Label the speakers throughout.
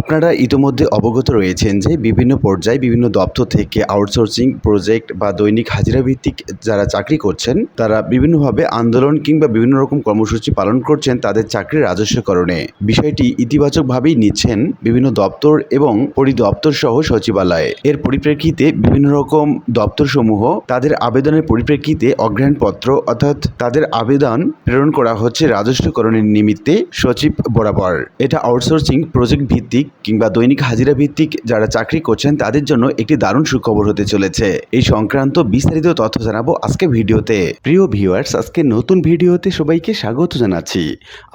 Speaker 1: আপনারা ইতোমধ্যে অবগত রয়েছেন যে বিভিন্ন পর্যায়ে বিভিন্ন দপ্তর থেকে আউটসোর্সিং প্রজেক্ট বা দৈনিক হাজিরা ভিত্তিক যারা চাকরি করছেন, তারা বিভিন্নভাবে আন্দোলন কিংবা বিভিন্ন রকম কর্মসূচি পালন করছেন তাদের চাকরির রাজস্বকরণে। বিষয়টি ইতিবাচকভাবেই নিচ্ছেন বিভিন্ন দপ্তর এবং পরিদপ্তর সহ সচিবালয়। এর পরিপ্রেক্ষিতে বিভিন্ন রকম দপ্তরসমূহ তাদের আবেদনের পরিপ্রেক্ষিতে অগ্রহণপত্র অর্থাৎ তাদের আবেদন প্রেরণ করা হচ্ছে রাজস্বকরণের নিমিত্তে সচিব বরাবর। এটা আউটসোর্সিং প্রজেক্ট ভিত্তিক কিংবা দৈনিক হাজিরা ভিত্তিক যারা চাকরি করছেন, তাদের জন্য একটি দারুণ সুখবর হতে চলেছে। এই সংক্রান্ত বিস্তারিত তথ্য জানাব আজকে ভিডিওতে। প্রিয় ভিউয়ার্স, আজকে নতুন ভিডিওতে সবাইকে স্বাগত জানাচ্ছি।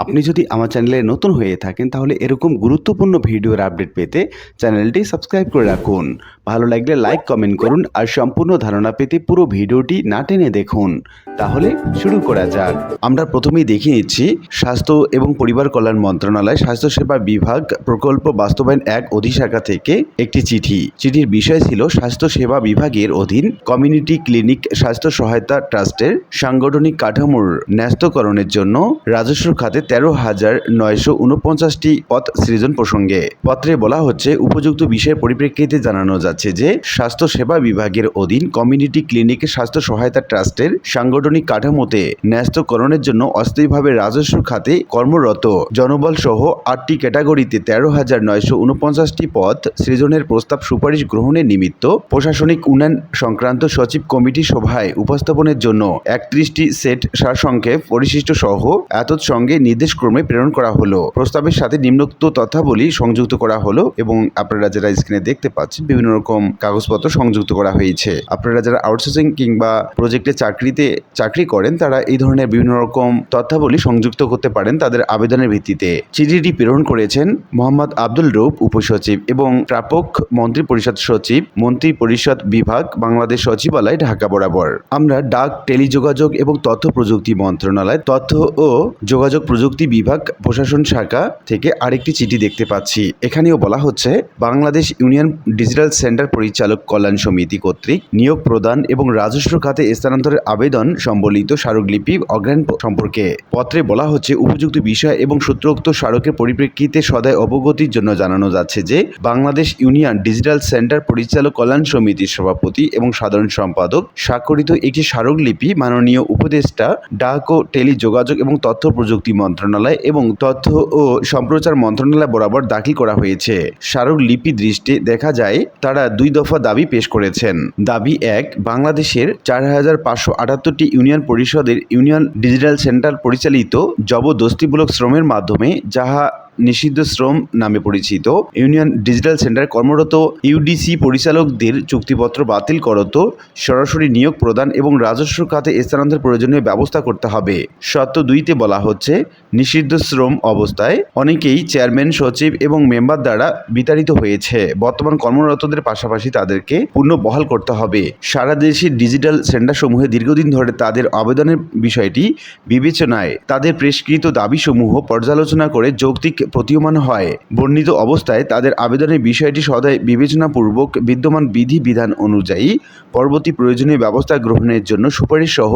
Speaker 1: আপনি যদি আমার চ্যানেলে নতুন হয়ে থাকেন, তাহলে এরকম গুরুত্বপূর্ণ ভিডিওর আপডেট পেতে চ্যানেলটি সাবস্ক্রাইব করে রাখুন। ভালো লাগলে লাইক, কমেন্ট করুন আর সম্পূর্ণ ধারণা পেতে পুরো ভিডিওটি না টেনে দেখুন। তাহলে শুরু করা যাক। আমরা প্রথমেই দেখে নিচ্ছি, স্বাস্থ্য এবং পরিবার কল্যাণ মন্ত্রণালয় স্বাস্থ্যসেবা বিভাগ প্রকল্প বাস্তবায়ন এক অধিশাখা থেকে একটি চিঠি। চিঠির বিষয় ছিল স্বাস্থ্য সেবা বিভাগের অধীন কমিউনিটি ক্লিনিক স্বাস্থ্য সহায়তা ট্রাস্টের সাংগঠনিক কাঠামোর ন্যস্তকরণের জন্য রাজস্ব খাতে তেরো হাজার নয়শো উনপঞ্চাশটি পদ সৃজন প্রসঙ্গে। পত্রে বলা হচ্ছে, উপযুক্ত বিষয়ের পরিপ্রেক্ষিতে জানানো যাচ্ছে যে, স্বাস্থ্য সেবা বিভাগের অধীন কমিউনিটি ক্লিনিক স্বাস্থ্য সহায়তা ট্রাস্টের সাংগঠনিক কাঠামোতে ন্যস্তকরণের জন্য অস্থায়ীভাবে রাজস্ব খাতে কর্মরত জনবল সহ আটটি ক্যাটাগরিতে তেরো হাজার নয়শো উনপঞ্চাশটি পদ সৃজনের প্রস্তাব সুপারিশ গ্রহণের নিমিত্ত প্রশাসনিক উন্নয়ন সংক্রান্ত সচিব কমিটি সভায় উপস্থাপনের জন্য একত্রিশটি সেট সারসংক্ষেপ পরিশিষ্ট সহ এতৎসঙ্গে নির্দেশক্রমে প্রেরণ করা হলো। প্রস্তাবের সাথে নিম্নোক্ত তথ্যাবলী সংযুক্ত করা হলো এবং আপনারা যারা স্ক্রিনে দেখতে পাচ্ছেন, বিভিন্ন রকম কাগজপত্র সংযুক্ত করা হয়েছে। আপনারা যারা আউটসোর্সিং কিংবা প্রজেক্টে চাকরিতে চাকরি করেন, তারা এই ধরনের বিভিন্ন রকম তথ্যাবলী সংযুক্ত করতে পারেন তাদের আবেদনের ভিত্তিতে। চিঠিটি প্রেরণ করেছেন মোহাম্মদ আব্দুল রৌফ উপসচিব এবং প্রাপক মন্ত্রী পরিষদ সচিব মন্ত্রী পরিষদ বিভাগ, বাংলাদেশ সচিবালয়, ঢাকা বরাবর। আমরা ডাক, টেলিযোগাযোগ এবং তথ্য প্রযুক্তি মন্ত্রণালয়, তথ্য ও যোগাযোগ প্রযুক্তি বিভাগ, প্রশাসন শাখা থেকে আরেকটি চিঠি দেখতে পাচ্ছি। এখানেও বলা হচ্ছে, বাংলাদেশ ইউনিয়ন ডিজিটাল সেন্টার পরিচালক কল্যাণ সমিতি কর্তৃক নিয়োগ প্রদান এবং রাজস্ব খাতে স্থানান্তরের আবেদন সম্বলিত স্মারকলিপি অজ্ঞান সম্পর্কে। পত্রে বলা হচ্ছে, উপযুক্ত বিষয় এবং সূত্রোক্ত স্মারকের পরিপ্রেক্ষিতে সদায় অবগতির জন্য জানানো যাচ্ছে যে বাংলাদেশ ইউনিয়ন ডিজিটাল সেন্টার পরিচালক কল্যাণ সমিতির সভাপতি এবং সাধারণ সম্পাদক স্বাক্ষরিত একটি স্মারকলিপি মাননীয় উপদেষ্টা ডাক ও টেলিযোগাযোগ এবং তথ্য প্রযুক্তি মন্ত্রণালয় এবং তথ্য ও সম্প্রচার মন্ত্রণালয় বরাবর দাখিল করা হয়েছে। স্মারকলিপি দৃষ্টি দেখা যায়, তারা দুই দফা দাবি পেশ করেছেন। দাবি এক, বাংলাদেশের চার হাজার পাঁচশো আটাত্তরটি ইউনিয়ন পরিষদের ইউনিয়ন ডিজিটাল সেন্টার পরিচালিত জবরদস্তিমূলক শ্রমের মাধ্যমে যাহা নিষিদ্ধ শ্রম নামে পরিচিত। ইউনিয়ন ডিজিটাল সেন্টার কর্মরত ইউডিসি পরিচালকদের চুক্তিপত্র বাতিল করত, সরাসরি নিয়োগ প্রদান এবং রাজস্ব খাতে স্থানান্তর প্রয়োজনীয় ব্যবস্থা করতে হবে। সত্য দুইতে বলা হচ্ছে, নিষিদ্ধ শ্রম অবস্থায় অনেকেই চেয়ারম্যান, সচিব এবং মেম্বার দ্বারা বিতাড়িত হয়েছে। বর্তমান কর্মরতদের পাশাপাশি তাদেরকে পুনঃ বহাল করতে হবে। সারা দেশে ডিজিটাল সেন্টারসমূহে দীর্ঘদিন ধরে তাদের আবেদনের বিষয়টি বিবেচনায়, তাদের প্রেসকৃত দাবিসমূহ পর্যালোচনা করে যৌক্তিক প্রতীয়মান হয়। বর্ণিত অবস্থায় তাদের আবেদনের বিষয়টি সদায় বিবেচনাপূর্বক বিদ্যমান বিধি বিধান অনুযায়ী পরবর্তী প্রয়োজনীয় ব্যবস্থা গ্রহণের জন্য সুপারিশ সহ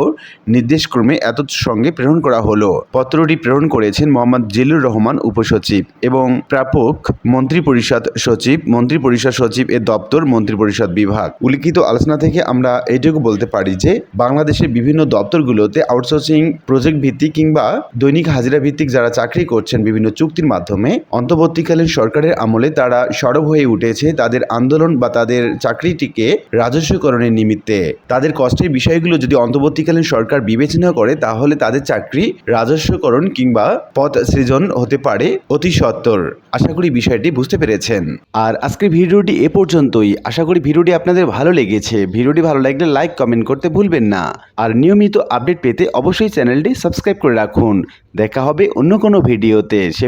Speaker 1: নির্দেশক্রমে এত সঙ্গে প্রেরণ করা হলো। পত্রটি প্রেরণ করেছেন মোহাম্মদ জিল্লুর রহমান উপসচিব এবং প্রাপক, মন্ত্রিপরিষদ সচিব মন্ত্রিপরিষদ সচিব এর দপ্তর, মন্ত্রিপরিষদ বিভাগ। উল্লিখিত আলোচনা থেকে আমরা এটুকু বলতে পারি যে, বাংলাদেশের বিভিন্ন দপ্তরগুলোতে আউটসোর্সিং প্রজেক্ট ভিত্তিক কিংবা দৈনিক হাজিরা ভিত্তিক যারা চাকরি করছেন, বিভিন্ন চুক্তির মাধ্যমে অন্তর্বর্তীকালীন সরকারের আমলে তারা সরব হয়ে উঠেছে তাদের আন্দোলন বা তাদের চাকরিটিকে রাজস্বকরণের নিমিত্তে। তাদের কষ্টের বিষয়গুলো যদি অন্তর্বর্তীকালীন সরকার বিবেচনা করে, তাহলে তাদের চাকরি রাজস্বকরণ কিংবা পদ সৃজন হতে পারে অতি সত্বর আশা করি বিষয়টি বুঝতে পেরেছেন। আর আজকের ভিডিওটি এ পর্যন্তই। আশা করি ভিডিওটি আপনাদের ভালো লেগেছে। ভিডিওটি ভালো লাগলে লাইক, কমেন্ট করতে ভুলবেন না। আর নিয়মিত আপডেট পেতে অবশ্যই চ্যানেলটি সাবস্ক্রাইব করে রাখুন। দেখা হবে অন্য কোনো ভিডিওতে। সে